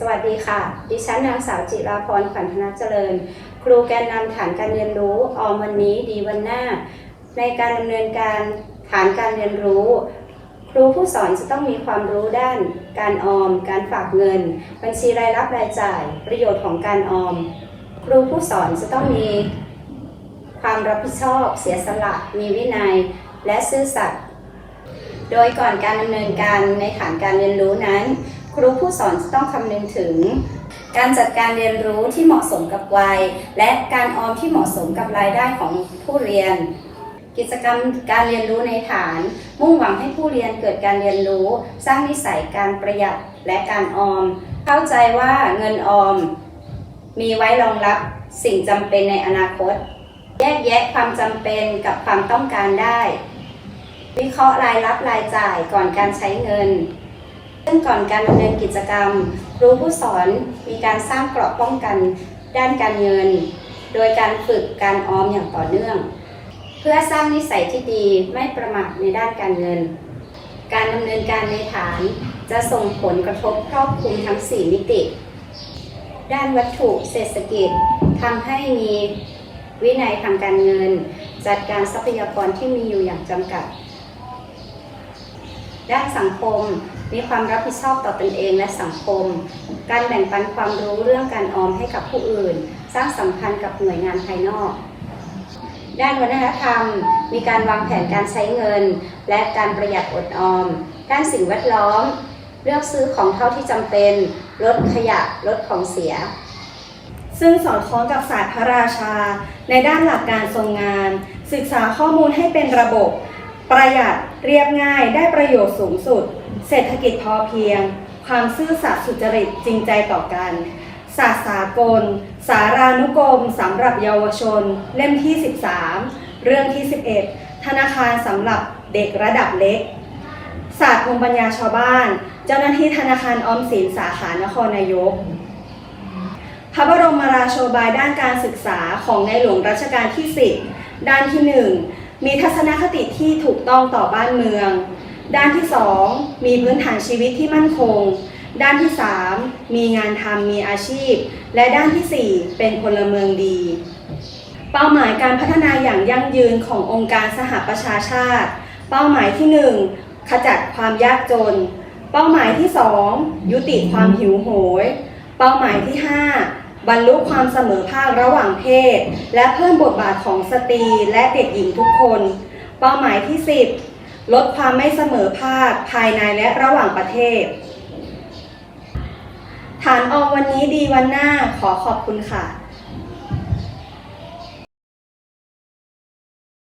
สวัสดีค่ะ ดิฉันนางสาวจิราพรขวัญธนเจริญ ครูแกนนำฐานการเรียนรู้ออมวันนี้ดีวันหน้า ในการดำเนินการฐานการเรียนรู้ ครูผู้สอนจะต้องมีความรู้ด้าน การออม การฝากเงิน บัญชีรายรับรายจ่าย ประโยชน์ของการออม ครูผู้สอนจะต้องมี ความรับผิดชอบ เสียสละ มีวินัย และซื่อสัตย์โดยก่อนการดำเนินการในฐานการเรียนรู้นั้น ครูผู้สอนจะต้องคำนึงถึง การจัดการเรียนรู้ที่เหมาะสมกับวัย และการออมที่เหมาะสมกับรายได้ของผู้เรียน กิจกรรมการเรียนรู้ในฐาน มุ่งหวังให้ผู้เรียนเกิดการเรียนรู้ สร้างนิสัยการประหยัดและการออม เข้าใจว่าเงินออม มีไว้รองรับสิ่งจำเป็นในอนาคต แยกแยะความจำเป็นกับความต้องการได้ วิเคราะห์รายรับรายจ่ายก่อนการใช้เงิน ซึ่งก่อนการดำเนินกิจกรรม ครูผู้สอนมีการสร้างเกราะป้องกันด้านการเงิน โดยการฝึกการออมอย่างต่อเนื่อง เพื่อสร้างนิสัยที่ดีไม่ประมาทในด้านการเงิน การดำเนินการในฐานจะส่งผลกระทบครอบคลุมทั้ง 4 มิติ ด้านวัตถุเศรษฐกิจทำให้มีวินัยทางการเงิน จัดการทรัพยากรที่มีอยู่อย่างจำกัด ด้านสังคม มีความรับผิดชอบต่อตนเองและสังคม การแบ่งปันความรู้เรื่องการออมให้กับผู้อื่น สร้างสัมพันธ์กับหน่วยงานภายนอก ด้านวัฒนธรรม มีการวางแผนการใช้เงิน และการประหยัดอดออม ด้านสิ่งแวดล้อม เลือกซื้อของเท่าที่จำเป็น ลดขยะ ลดของเสีย ซึ่งสอดคล้องกับศาสตร์พระราชา ในด้านหลักการทรงงาน ศึกษาข้อมูลให้เป็นระบบ ประหยัดเรียบง่ายได้ประโยชน์สูงสุด เศรษฐกิจพอเพียง ความซื่อสัตย์สุจริตจริงใจต่อกันศาสตร์สากล สารานุกรมสำหรับเยาวชน เล่มที่ 13 เรื่องที่ 11 ธนาคารสำหรับเด็กระดับเล็ก ศาสตร์ภูมิปัญญาชาวบ้าน เจ้าหน้าที่ธนาคารออมสินสาขานครนายก พระบรมราโชบายด้านการศึกษาของในหลวงรัชกาลที่ 10 ด้านที่ 1 มีทัศนคติที่ถูกต้องต่อบ้านเมือง ด้านที่ 2 มีพื้นฐานชีวิตที่มั่นคง ด้านที่ 3 มีงานทำมีอาชีพ และด้านทีสี่ 4 เป็นพลเมืองดี เป้าหมายการพัฒนาอย่างยั่งยืนขององค์การสหประชาชาติ เป้าหมายที่ 1 ขจัดความยากจน เป้าหมายที่ 2 ยุติความหิวโหย เป้าหมายที่ 5บรรลุความเสมอภาคระหว่างเพศ และเพิ่มบทบาทของสตรีและเด็กหญิงทุกคน เป้าหมายที่ 10 ลดความไม่เสมอภาคภายในและระหว่างประเทศ ฐานออมวันนี้ดีวันหน้าขอขอบคุณค่ะ